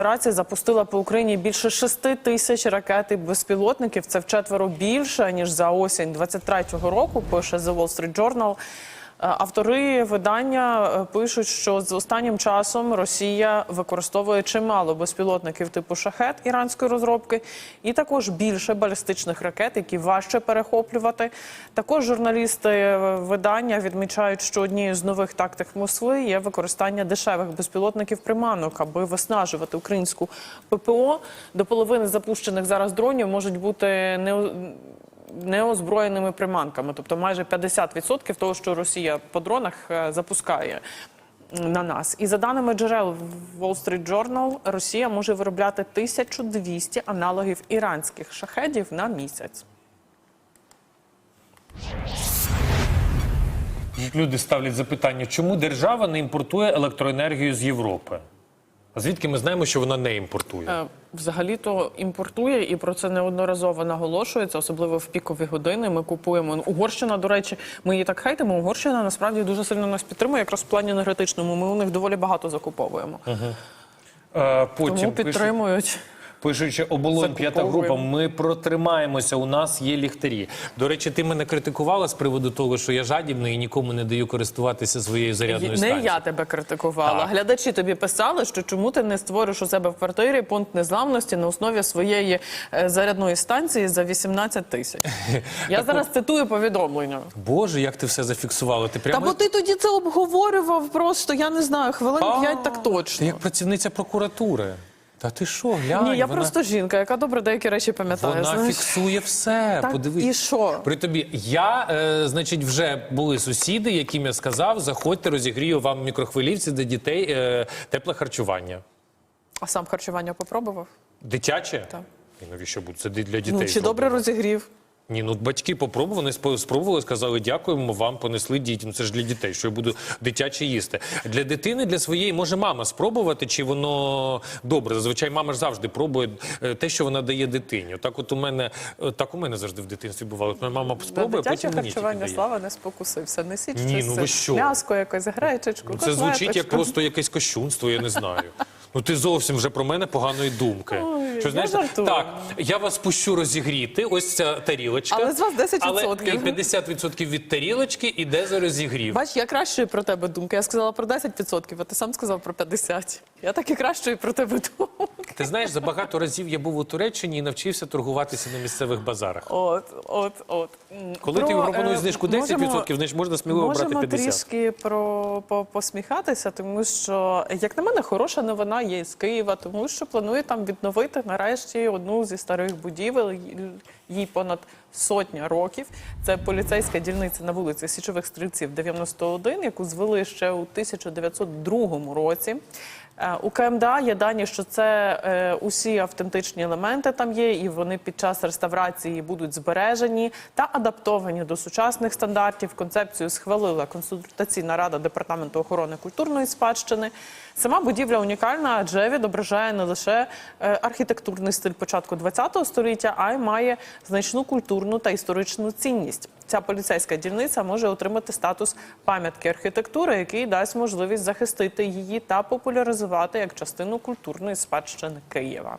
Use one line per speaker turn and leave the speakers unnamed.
Федерація запустила по Україні більше 6 тисяч ракет і безпілотників. Це вчетверо більше ніж за осінь 23-го року. Пише The Wall Street Journal. Е, Автори видання е, пишуть, що з останнім часом Росія використовує чимало безпілотників типу шахет іранської розробки, і також більше балістичних ракет, які важче перехоплювати. Також журналісти е, видання відмічають, що однією з нових тактик Москви є використання дешевих безпілотників приманок, аби виснажувати українську ППО. До половини запущених зараз дронів можуть бути не неозброєними приманками, тобто майже 50% того, що Росія по дронах е, запускає на нас. І за даними джерел Wall Street Journal, Росія може виробляти 1200 аналогів іранських шахедів на місяць.
Люди ставлять запитання, чому держава не імпортує електроенергію з Європи? А звідки ми знаємо, що вона не імпортує?
Е, Взагалі-то імпортує, і про це неодноразово наголошується, особливо в пікові години. Ми купуємо Угорщина. До речі, ми її так хейтимо. Угорщина насправді дуже сильно нас підтримує, якраз в плані енергетичному. Ми у них доволі багато закуповуємо.
Е, Потім
Тому підтримують.
Пишучи оболонь п'ята група, ми протримаємося. У нас є ліхтарі. До речі, ти мене критикувала з приводу того, що я жадібний і нікому не даю користуватися своєю зарядною
Не я тебе критикувала.
Так.
Глядачі тобі писали, що чому ти не створиш у себе в квартирі пункт незламності на основі своєї е, зарядної станції за 18 тисяч. Я зараз цитую повідомлення.
Боже, як ти все зафіксувала? Ти
Та
прямо
бо ти тоді це обговорював просто, я не знаю, хвилин 5 так
Ти
точно.
як працівниця прокуратури. Та ти що, глянь,
Ні, я
вона...
просто жінка, яка добре деякі речі пам'ятає.
Вона
знаєш.
фіксує все.
Так,
Подивись.
і що?
При тобі я, е, значить, вже були сусіди, яким я сказав, заходьте, розігрію вам в мікрохвилівці для дітей е, тепле харчування.
А сам харчування попробував?
Дитяче?
Так.
І навіщо буде? Це для дітей.
Ну, чи
зроблено.
добре розігрів?
Ні, ну батьки попробували, спробували, сказали, дякуємо вам, понесли дітям. Це ж для дітей, що я буду дитяче їсти. Для дитини, для своєї, може мама спробувати, чи воно добре. Зазвичай мама ж завжди пробує е, те, що вона дає дитині. Так от у мене, е, так у мене завжди в дитинстві бувало. От моя мама спробує, потім мені тільки
харчування
дає.
слава не спокусився. Несіть
Ні,
щось
ну ви що?
м'яско якось, гречечку,
Ну, Це звучить як просто якесь кощунство, я не знаю. Ну ти зовсім вже про мене поганої думки.
Ой,
що
я
знаєш,
жартую.
так я вас пущу розігріти. Ось ця тарілочка.
Але з вас 10%.
Але 50% від тарілочки іде за розігрів.
Бач, я кращої про тебе думки. Я сказала про 10%, а ти сам сказав про 50%. Я так і кращої про тебе думки.
Ти знаєш, за багато разів я був у Туреччині і навчився торгуватися на місцевих базарах.
От, от, от.
Коли ти
про,
пропонуєш
е,
знижку 10%,
можемо-
значить можна сміливо брати
Можемо
50%.
трішки про по, посміхатися, тому що, як на мене, хороша новина є з Києва, тому що планує там відновити нарешті одну зі старих будівель. Їй понад сотня років. Це поліцейська дільниця на вулиці Січових Стрільців 91, яку звели ще у 1902 році. Е, У КМДА є дані, що це е, усі автентичні елементи там є, і вони під час реставрації будуть збережені та адаптовані до сучасних стандартів. Концепцію схвалила консультаційна рада департаменту охорони культурної спадщини. Сама будівля унікальна, адже відображає не лише е, архітектурний стиль початку ХХ століття, а й має значну культурну та історичну цінність. Ця поліцейська дільниця може отримати статус пам'ятки архітектури, який дасть можливість захистити її та популяризувати як частину культурної спадщини Києва.